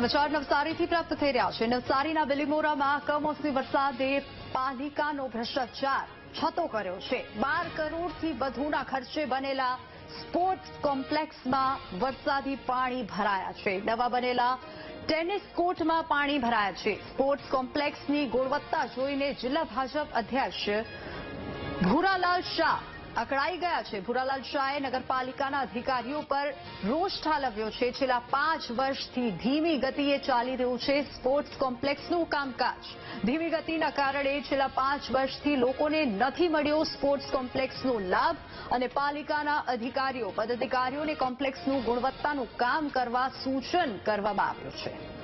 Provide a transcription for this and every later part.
સમાચાર, નવસારીથી પ્રાપ્ત થઈ રહ્યા છે. નવસારીના બિલીમોરામાં કમોસમી વરસાદે પાલિકાનો ભ્રષ્ટાચાર છતો કર્યો છે. બાર કરોડથી વધુના ખર્ચે બનેલા સ્પોર્ટ્સ કોમ્પ્લેક્સમાં વરસાદી પાણી ભરાયા છે. નવા બનેલા ટેનિસ કોર્ટમાં પાણી ભરાયા છે. સ્પોર્ટ્સ કોમ્પ્લેક્સની ગુણવત્તા જોઈને જિલ્લા ભાજપ અધ્યક્ષ ભૂરાલાલ શાહ અકળાઈ ગયા છે. ભુરાલાલ શાહે નગરપાલિકાના અધિકારીઓ પર રોષ ઠાલવ્યો છે. છેલ્લા પાંચ વર્ષથી ધીમી ગતિએ ચાલી રહ્યું છે સ્પોર્ટ્સ કોમ્પ્લેક્સનું કામકાજ. ધીમી ગતિના કારણે છેલ્લા પાંચ વર્ષથી લોકોને નથી મળ્યો સ્પોર્ટ્સ કોમ્પ્લેક્સનો લાભ અને પાલિકાના અધિકારીઓ, પદાધિકારીઓને કોમ્પ્લેક્સનું ગુણવત્તાનું કામ કરવા સૂચન કરવામાં આવ્યું છે.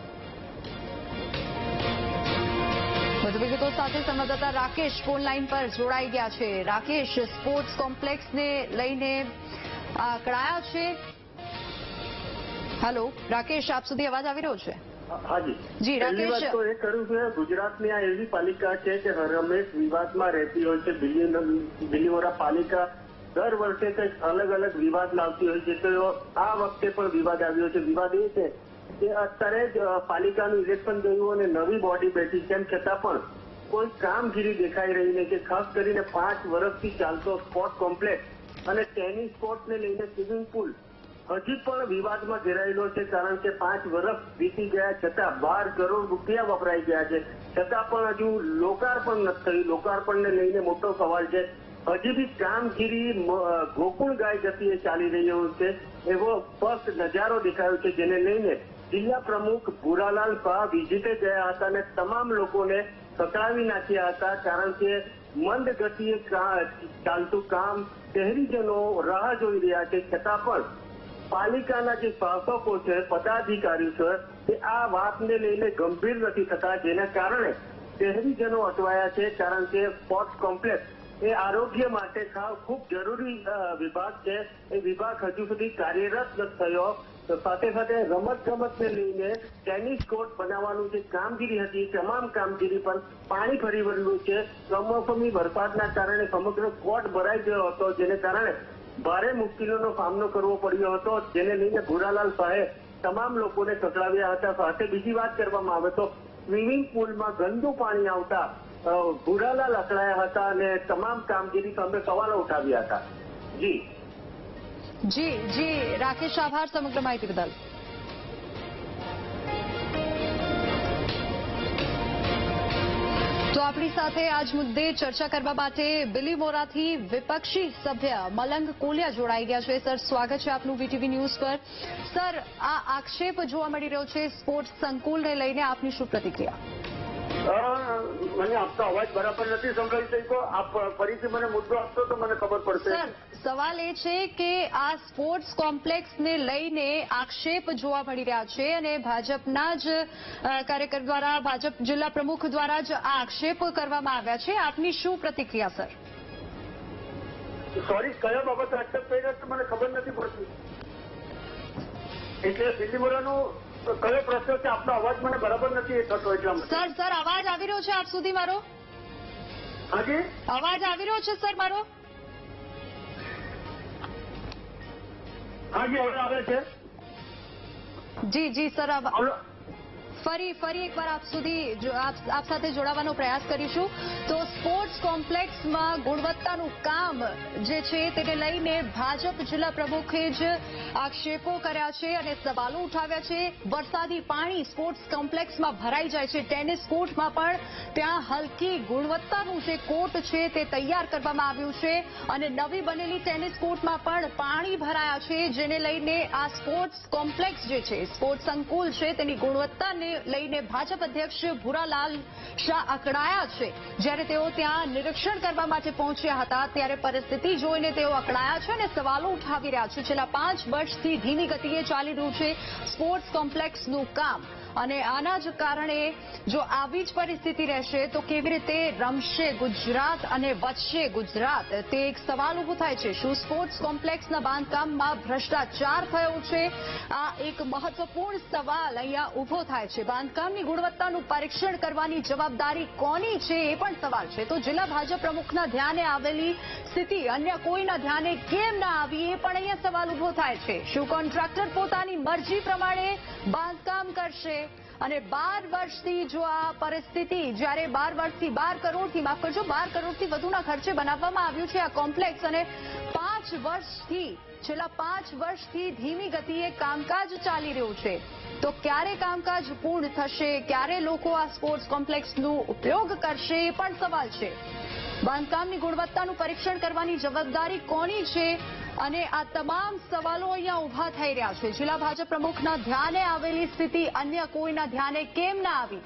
વધુ વિગતો સાથે સંવાદદાતા રાકેશ ફોન લાઈન પર જોડાઈ ગયા છે. રાકેશ સ્પોર્ટ્સ કોમ્પ્લેક્સને લઈને આંકડાયા છે. હેલો રાકેશ આપ સુધી અવાજ આવી રહ્યો છે? હાજી જી, રાકેશ. તો એ કરું છે ગુજરાતની આ એવી પાલિકા છે કે હરહંમેશ વિવાદમાં રહેતી હોય છે. બિલી- બિલીમોરા પાલિકા દર વર્ષે કંઈક અલગ અલગ વિવાદ લાવતી હોય છે. તો આ વખતે પણ વિવાદ આવ્યો છે. વિવાદ એ છે કે અત્યારે જ પાલિકાનું ઇલેક્શન ગયું અને નવી બોડી બેઠી તેમ છતાં પણ કોઈ કામગીરી દેખાઈ રહી નહીં કે ખાસ કરીને પાંચ વર્ષથી ચાલતો સ્પોર્ટ કોમ્પ્લેક્સ અને ટેનિસ કોર્ટને લઈને સ્વિમિંગ પુલ. હજી પણ વિવાદમાં ઘેરાયેલો છે કારણ કે પાંચ વર્ષ વીતી ગયા છતાં બાર કરોડ રૂપિયા વપરાઈ ગયા છે. છતાં પણ હજુ લોકાર્પણ નથી થયું. લોકાર્પણને લઈને મોટો સવાલ છે. હજી બી કામગીરી ગોકુળ ગાય ગતિએ ચાલી રહ્યો છે એવો સ્પષ્ટ નજારો દેખાયો છે જેને લઈને જિલ્લા પ્રમુખ ભૂરાલાલ પા વિઝિટે ગયા હતા અને તમામ લોકોને સકળાવી નાખ્યા હતા, કારણ કે મંદ ગતિએ ચાલતું કામ શહેરીજનો રાહ જોઈ રહ્યા છે. છતાં પણ પાલિકાના જે શાસકો છે, પદાધિકારીઓ છે તે આ વાતને લઈને ગંભીર નથી થતા, જેના કારણે શહેરીજનો અટવાયા છે, કારણ કે સ્પોર્ટ્સ કોમ્પ્લેક્સ એ આરોગ્ય માટે ખા- ખૂબ જરૂરી વિભાગ છે. એ વિભાગ હજુ સુધી કાર્યરત થયો. સાથે સાથે રમત ગમતને લઈને ટેનિસ કોર્ટ બનાવવાનું જે કામગીરી હતી તમામ કામગીરી પર પાણી ફરી વળ્યું છે. કમોસમી વરસાદના કારણે સમગ્ર કોર્ટ ભરાઈ ગયો હતો, જેને કારણે ભારે મુશ્કેલીઓનો સામનો કરવો પડ્યો હતો. જેને લઈને ભૂરાલાલ શાહે તમામ લોકોને કચડાવ્યા હતા. સાથે બીજી વાત કરવામાં આવે તો સ્વિમિંગ પુલમાં ગંદુ પાણી આવતા ભુરાલાલ ભૂરાલાલ અકળાયા હતા અને તમામ કામગીરી સામે સવાલો ઉઠાવ્યા હતા. જી. જી જી. રાકેશ આભાર સમગ્ર માહિતી બદલ. તો આપણી સાથે આજ મુદ્દે ચર્ચા કરવા માટે બિલીમોરાથી વિપક્ષી સભ્ય મલંગ કોલિયા જોડાઈ ગયા છે. સર સ્વાગત છે આપનું વીટીવી ન્યૂઝ પર. સર આ આક્ષેપ જોવા મળી રહ્યો છે સ્પોર્ટ્સ સંકુલને લઈને. આપની શું પ્રતિક્રિયા? મને આપતો અવાજ બરાબર નથી સંભળાઈ શક્યો આપ ફરીથી મને મુદ્દો આપશો તો મને ખબર પડશે. સર સવાલ એ છે કે આ સ્પોર્ટ્સ કોમ્પ્લેક્સને લઈને આક્ષેપ જોવા મળી રહ્યા છે અને ભાજપના જ કાર્યકર દ્વારા ભાજપ જિલ્લા પ્રમુખ દ્વારા જ આ આક્ષેપ કરવામાં આવ્યા છે. આપની શું પ્રતિક્રિયા સર? સોરી કયા બાબત આક્ષેપ થઈ રહ્યો છે મને ખબર નથી પડતી. એટલે દિલ્હીમોરાનો કયો પ્રશ્ન છે આપનો અવાજ મને બરાબર નથી થતો એટલા સર સર અવાજ આવી રહ્યો છે આપ સુધી મારો? હાજી અવાજ આવી રહ્યો છે સર મારો? જી જી સર ફરી ફરી એકવાર આપ સુધી આપ સાથે જોડાવાનો પ્રયાસ કરીશું. તો સ્પોર્ટ્સ કોમ્પ્લેક્સમાં ગુણવત્તાનું કામ જે છે તેને લઈને ભાજપ જિલ્લા પ્રમુખે જ આક્ષેપો કર્યા છે અને સવાલો ઉઠાવ્યા છે. વરસાદી પાણી સ્પોર્ટ્સ કોમ્પ્લેક્સમાં ભરાઈ જાય છે. ટેનિસ કોર્ટમાં પણ ત્યાં હલકી ગુણવત્તાનું જે કોર્ટ છે તે તૈયાર કરવામાં આવ્યું છે. અને નવી બનેલી ટેનિસ કોર્ટમાં પણ પાણી ભરાયા છે, જેને લઈને આ સ્પોર્ટ્સ કોમ્પ્લેક્સ જે છે, સ્પોર્ટ્સ સંકુલ છે, તેની ગુણવત્તાને લઈને ભાજપ અધ્યક્ષ ભૂરાલાલ શાહ અકળાયા છે. જ્યારે તેઓ ત્યાં નિરીક્ષણ કરવા માટે પહોંચ્યા હતા, ત્યારે પરિસ્થિતિ જોઈને તેઓ અકળાયા છે અને સવાલો ઉઠાવી રહ્યા છે. છેલ્લા પાંચ વર્ષથી ધીમી ગતિએ ચાલી રહ્યું છે સ્પોર્ટ્સ કોમ્પ્લેક્સનું કામ. અને આના જ કારણે જો આવી જ પરિસ્થિતિ રહેશે, તો કેવી રીતે રમશે ગુજરાત અને વધશે ગુજરાત? તે એક સવાલ ઊભો થાય છે. શું સ્પોર્ટ્સ કોમ્પ્લેક્સના બાંધકામમાં ભ્રષ્ટાચાર થયો છે? આ એક મહત્વપૂર્ણ સવાલ અહીંયા ઊભો થાય છે. બાંધકામની ગુણવત્તાનું પરીક્ષણ કરવાની જવાબદારી કોની છે? એ પણ સવાલ છે. તો જિલ્લા ભાજપ પ્રમુખના ધ્યાને આવેલી સ્થિતિ અન્ય કોઈના ધ્યાને કેમ ના આવી એ પણ અહીંયા સવાલ ઊભો થાય છે. શું કોન્ટ્રાક્ટર પોતાની મરજી પ્રમાણે બાંધકામ કરશે? અને બાર વર્ષથી જો આ પરિસ્થિતિ જ્યારે બાર વર્ષથી બાર કરોડથી માફ કરજો, બાર કરોડથી વધુના ખર્ચે બનાવવામાં આવ્યું છે આ કોમ્પ્લેક્સ અને પાંચ વર્ષથી, છેલ્લા પાંચ વર્ષથી ધીમી ગતિએ કામકાજ ચાલી રહ્યું છે. તો ક્યારે કામકાજ પૂર્ણ થશે? ક્યારે લોકો આ સ્પોર્ટ્સ કોમ્પ્લેક્સનો ઉપયોગ કરશે? એ પણ સવાલ છે. બાંધકામની ગુણવત્તાનું પરીક્ષણ કરવાની જવાબદારી કોની છે? અને આ તમામ સવાલો અહીંયા ઊભા થઈ રહ્યા છે. જિલ્લા ભાજપ પ્રમુખના ધ્યાને આવેલી સ્થિતિ અન્ય કોઈના ધ્યાને કેમ ના આવી?